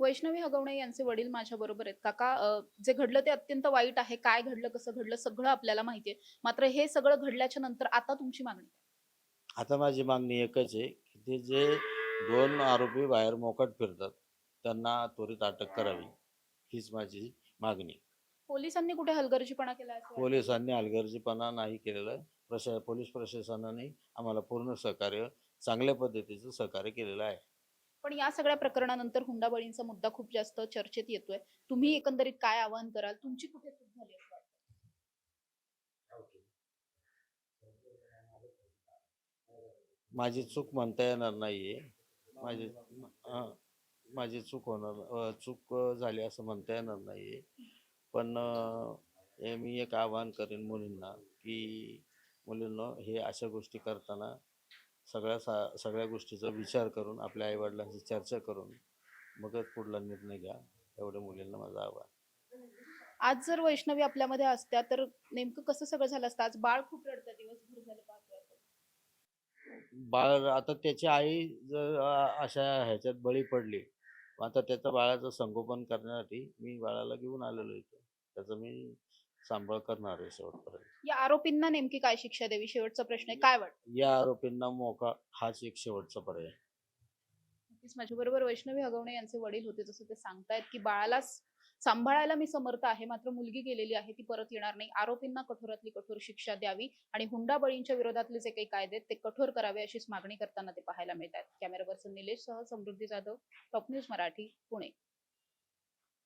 वैष्णवी हगवणे यांचे वडील माझ्या बरोबर आहेत काका जे घडलं ते अत्यंत वाईट आहे काय घडलं कसं घडलं सगळं आपल्याला माहितीये मात्र हे सगळं घडल्याच्या नंतर आता तुमची मागणी? आता माझी मागणी एकच आहे की ते जे दोन आरोपी बाहेर मोकाट फिरतात त्यांना त्वरित अटक करावी हीच माझी मागणी पोलिसांनी कुठे हलगर्जीपणा केला? पोलिसांनी हलगर्जीपणा नाही केलेला. प्रशा पोलीस प्रशासनाने आम्हाला पूर्ण सहकार्य चांगल्या पद्धतीचं सहकार्य केलेलं आहे पण या सगळ्या प्रकरणानंतर हुंडाबळींचा मुद्दा खूप जास्त चर्चेत येतोय. तुम्ही एकंदरीत काय आवाहन कराल? तुमची कुठे चूक झाली? माझी चूक म्हणता येणार नाहीये. माझी माझी चूक होणार चूक झाली असं म्हणता येणार नाहीये. पण हे मी एक आवाहन करेन मुलींना की मुलींना हे अशा गोष्टी करताना सगळ्या सा सगळ्या गोष्टीचा विचार करून आपल्या आईवडिलांशी चर्चा करून मगच पुढला निर्णय घ्या. एवढ्या मुलींना माझं आव्हान. आज जर वैष्णवी आपल्यामध्ये असत्या तर नेमकं कसं सगळं झालं असतं? आज बाळ खूप रडतं दिवसभर झालं पाहतोय आपण. बाळ आता त्याची आई जर अ- अशा ह्याच्यात बळी पडली आता त्याच्या बाळाचं संगोपन करण्यासाठी मी बाळाला घेऊन आलेलो इथं. त्याचा मी सांभाळ करणार आहे शेवटपर्यंत. या आरोपींना नेमकी काय शिक्षा द्यावी? शेवटचा प्रश्न आहे. काय वाटतं? या आरोपींना मोका हाच एक शेवटचा पर्याय आहे. नक्कीच माझ्या बरोबर वैष्णवी हगवणे यांचे वडील होते जसं ते सांगतायत की बाळाला स- सांभाळायला मी समर्थ आहे मात्र मुलगी गेलेली आहे ती परत येणार नाही. आरोपींना कठोरातली कठोर शिक्षा द्यावी आणि हुंडाबळींच्या विरोधातले जे काही कायदे आहेत ते कठोर करावे अशीच मागणी करताना ते पाहायला मिळतात कॅमेरा पर्सन निलेश सह समृद्धी जाधव टॉप न्यूज मराठी पुणे.